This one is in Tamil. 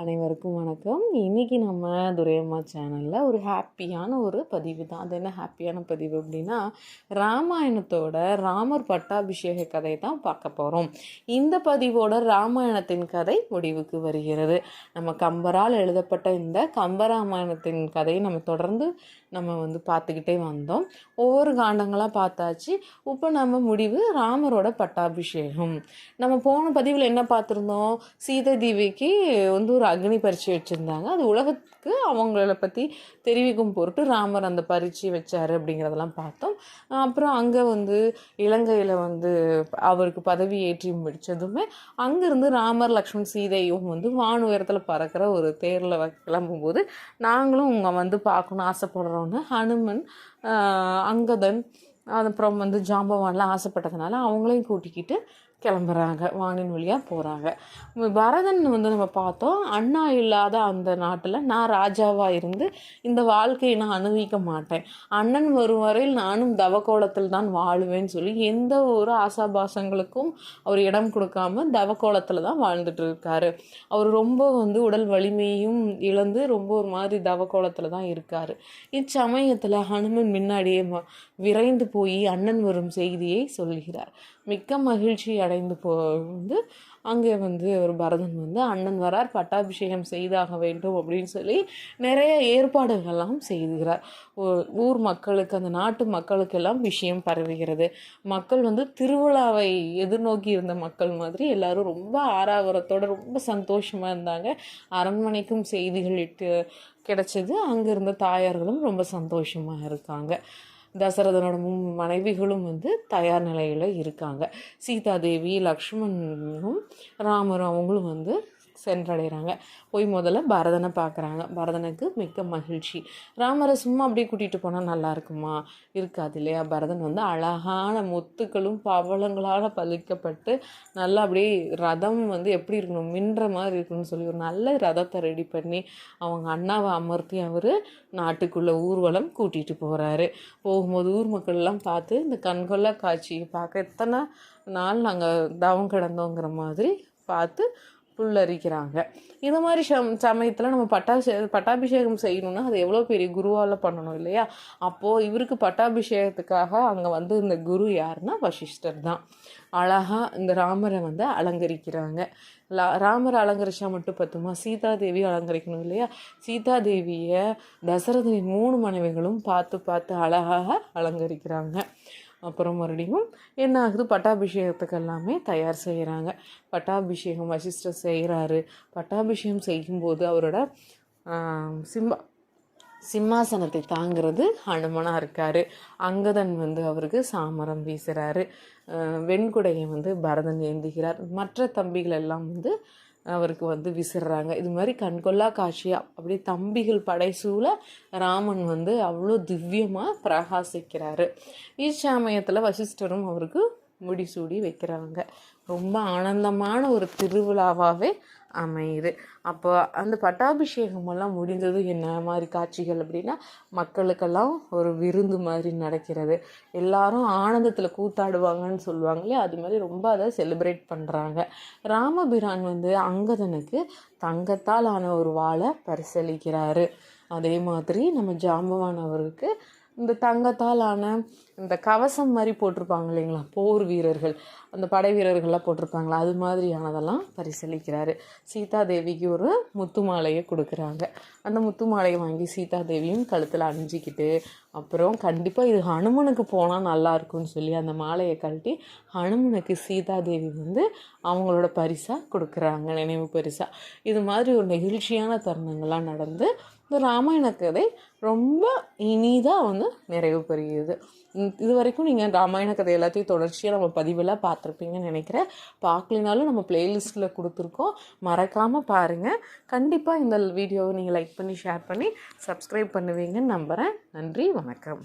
அனைவருக்கும் வணக்கம். இன்றைக்கி நம்ம துரையம்மா சேனலில் ஒரு ஹாப்பியான ஒரு பதிவு தான். அது என்ன ஹாப்பியான பதிவு அப்படின்னா ராமாயணத்தோட ராமர் பட்டாபிஷேக கதை தான் பார்க்க போகிறோம் இந்த பதிவோட ராமாயணத்தின் கதை முடிவுக்கு வருகிறது. நம்ம கம்பரால் எழுதப்பட்ட இந்த கம்பராமாயணத்தின் கதையை நம்ம தொடர்ந்து நம்ம வந்து பார்த்துக்கிட்டே வந்தோம். ஒவ்வொரு காண்டங்களாக பார்த்தாச்சு. இப்போ நம்ம முடிவு ராமரோட பட்டாபிஷேகம். நம்ம போன பதிவில் என்ன பார்த்துருந்தோம்? சீதை தேவிக்கு வந்து ஒரு அக்னி பரீட்சை வச்சுருந்தாங்க. அது உலகத்துக்கு அவங்கள பற்றி தெரிவிக்கும் பொருட்டு ராமர் அந்த பரீட்சை வச்சார் அப்படிங்கிறதெல்லாம் பார்த்தோம். அப்புறம் அங்கே வந்து இலங்கையில் வந்து அவருக்கு பதவி ஏற்றி முடித்ததுமே அங்கேருந்து ராமர் லக்ஷ்மண் சீதையும் வந்து வான் உயரத்தில் பறக்கிற ஒரு தேரில் கிளம்பும்போது நாங்களும் இங்கே வந்து பார்க்கணும் ஆசைப்படுறோன்னு ஹனுமன் அங்கதன் அப்புறம் வந்து ஜாம்பவான்லாம் ஆசைப்பட்டதுனால அவங்களையும் கூட்டிக்கிட்டு கிளம்புறாங்க வானின் வழியாக போகிறாங்க பரதன் வந்து நம்ம பார்த்தோம் அண்ணா இல்லாத அந்த நாட்டில் நான் ராஜாவாக இருந்து இந்த வாழ்க்கையை நான் அனுபவிக்க மாட்டேன். அண்ணன் வரும் வரையில் நானும் தவக்கோலத்தில் தான் வாழுவேன்னு சொல்லி எந்த ஒரு ஆசாபாசங்களுக்கும் அவர் இடம் கொடுக்காம தவக்கோலத்தில் தான் வாழ்ந்துட்டு இருக்காரு. அவர் ரொம்ப வந்து உடல் வலிமையும் இழந்து ரொம்ப ஒரு மாதிரி தவக்கோலத்தில் தான் இருக்கார். இச்சமயத்தில் ஹனுமன் முன்னாடியே ம- விரைந்து போய் அண்ணன் வரும் செய்தியை சொல்கிறார். மிக்க மகிழ்ச்சி அடைந்து போ வந்து அங்கே வந்து ஒரு பரதன் வந்து அண்ணன் வரார் பட்டாபிஷேகம் செய்தாக வேண்டும் அப்படின்னு சொல்லி நிறைய ஏற்பாடுகள்லாம் செய்கிறார் ஊர் மக்களுக்கு அந்த நாட்டு மக்களுக்கெல்லாம் விஷயம் பரவுகிறது. மக்கள் வந்து திருவிழாவை எதிர்நோக்கி இருந்த மக்கள் மாதிரி எல்லாரும் ரொம்ப ஆறாவரத்தோட ரொம்ப சந்தோஷமாக இருந்தாங்க. அரண்மனைக்கும் செய்திகள் இட்டு கிடச்சிது. அங்கே இருந்த தாயார்களும் ரொம்ப சந்தோஷமாக இருக்காங்க. தசரதனோட முன் மனைவிகளும் வந்து தயார் நிலையில் இருக்காங்க. சீதாதேவி லக்ஷ்மணனும் ராமரும் அவங்களும் வந்து சென்றடைகிறாங்க. போய் முதல்ல பரதனை பார்க்குறாங்க. பரதனுக்கு மிக்க மகிழ்ச்சி. ராமரை சும்மா அப்படியே கூட்டிகிட்டு போனால் நல்லா இருக்குமா? இருக்காது இல்லையா? பரதன் வந்து அழகான முத்துக்களும் பவளங்களால் பலிக்கப்பட்டு நல்லா அப்படியே ரதம் வந்து எப்படி இருக்கணும் மின்ற மாதிரி இருக்கணும்னு சொல்லி ஒரு நல்ல ரதத்தை ரெடி பண்ணி அவங்க அண்ணாவை அமர்த்தி அவர் நாட்டுக்குள்ளே ஊர்வலம் கூட்டிகிட்டு போகிறாரு போகும்போது ஊர் மக்கள்லாம் பார்த்து இந்த கண்கொள்ளா காட்சியை பார்க்க எத்தனை நாள் நாங்கள் தவம் கிடந்தோங்கிற மாதிரி பார்த்து புல்லரிக்கிறாங்க. இந்த மாதிரி சம் சமயத்தில் நம்ம பட்டாசே பட்டாபிஷேகம் செய்யணும்னா அது எவ்வளோ பெரிய குருவால் பண்ணணும் இல்லையா? அப்போது இவருக்கு பட்டாபிஷேகத்துக்காக அங்கே வந்து இந்த குரு யாருன்னா வசிஷ்டர் தான். அழகாக இந்த ராமரை வந்து அலங்கரிக்கிறாங்க. லா ராமரை அலங்கரிச்சா மட்டும் பத்துமா? சீதாதேவி அலங்கரிக்கணும் இல்லையா? சீதாதேவியை தசரதனின் மூணு மனைவிகளும் பார்த்து பார்த்து அழகாக அலங்கரிக்கிறாங்க. அப்புறம் மறுபடியும் என்ன ஆகுது? பட்டாபிஷேகத்துக்கு எல்லாமே தயார் செய்கிறாங்க பட்டாபிஷேகம் வசிஷ்டர் செய்கிறாரு பட்டாபிஷேகம் செய்யும்போது அவரோட சிம்பா சிம்மாசனத்தை தாங்கிறது ஹனுமனாக இருக்கார். அங்கதன் வந்து அவருக்கு சாமரம் வீசுகிறாரு வெண்குடையை வந்து பரதன் ஏந்துகிறார். மற்ற தம்பிகள் எல்லாம் வந்து அவருக்கு வந்து விசிறாங்க. இது மாதிரி கண்கொள்ளா காட்சியாக அப்படியே தம்பிகள் படைசூழ ராமன் வந்து அவ்வளோ திவ்யமாக பிரகாசிக்கிறாரு. இச்சமயத்தில் வசிஷ்டரும் அவருக்கு முடிசூடி வைக்கிறாங்க. ரொம்ப ஆனந்தமான ஒரு திருவிழாவாகவே அமையுது. அப்போ அந்த பட்டாபிஷேகமெல்லாம் முடிந்தது என்ன மாதிரி காட்சிகள் அப்படின்னா மக்களுக்கெல்லாம் ஒரு விருந்து மாதிரி நடக்கிறது. எல்லாரும் ஆனந்தத்தில் கூத்தாடுவாங்கன்னு சொல்லுவாங்களே அது மாதிரி ரொம்ப அதை செலிப்ரேட் பண்ணுறாங்க ராமபிரான் வந்து அங்கதனுக்கு தங்கத்தால் ஆன ஒரு வாளை பரிசளிக்கிறாரு. அதே மாதிரி நம்ம ஜாம்பவான் அவருக்கு இந்த தங்கத்தால் ஆன இந்த கவசம் மாதிரி போட்டிருப்பாங்க இல்லைங்களா? போர் வீரர்கள். அந்த படை வீரர்கள்லாம் போட்டிருப்பாங்களா? அது மாதிரியானதெல்லாம் பரிசளிக்கிறாரு சீதாதேவிக்கு ஒரு முத்து மாலையை கொடுக்குறாங்க. அந்த முத்து மாலையை வாங்கி சீதாதேவியும் கழுத்தில் அணிஞ்சிக்கிட்டு அப்புறம் கண்டிப்பாக இது ஹனுமனுக்கு போனால் நல்லா இருக்கும்னு சொல்லி அந்த மாலையை கழட்டி ஹனுமனுக்கு சீதாதேவி வந்து அவங்களோட பரிசாக கொடுக்குறாங்க நினைவு பரிசாக இது மாதிரி ஒரு நெகிழ்ச்சியான தருணங்கள்லாம் நடந்து இந்த ராமாயண கதை ரொம்ப இனிதாக வந்து நிறைவு பெறுகிறது. இது வரைக்கும் நீங்கள் ராமாயண கதை எல்லாத்தையும் தொடர்ச்சியாக நம்ம பதிவெல்லாம் பார்த்துருப்பீங்கன்னு நினைக்கிறேன். பார்க்கலினாலும் நம்ம பிளேலிஸ்ட்டில் கொடுத்துருக்கோம். மறக்காமல் பாருங்கள் கண்டிப்பாக இந்த வீடியோவை நீங்கள் லைக் பண்ணி ஷேர் பண்ணி சப்ஸ்கிரைப் பண்ணுவீங்கன்னு நம்புகிறேன் நன்றி வணக்கம்.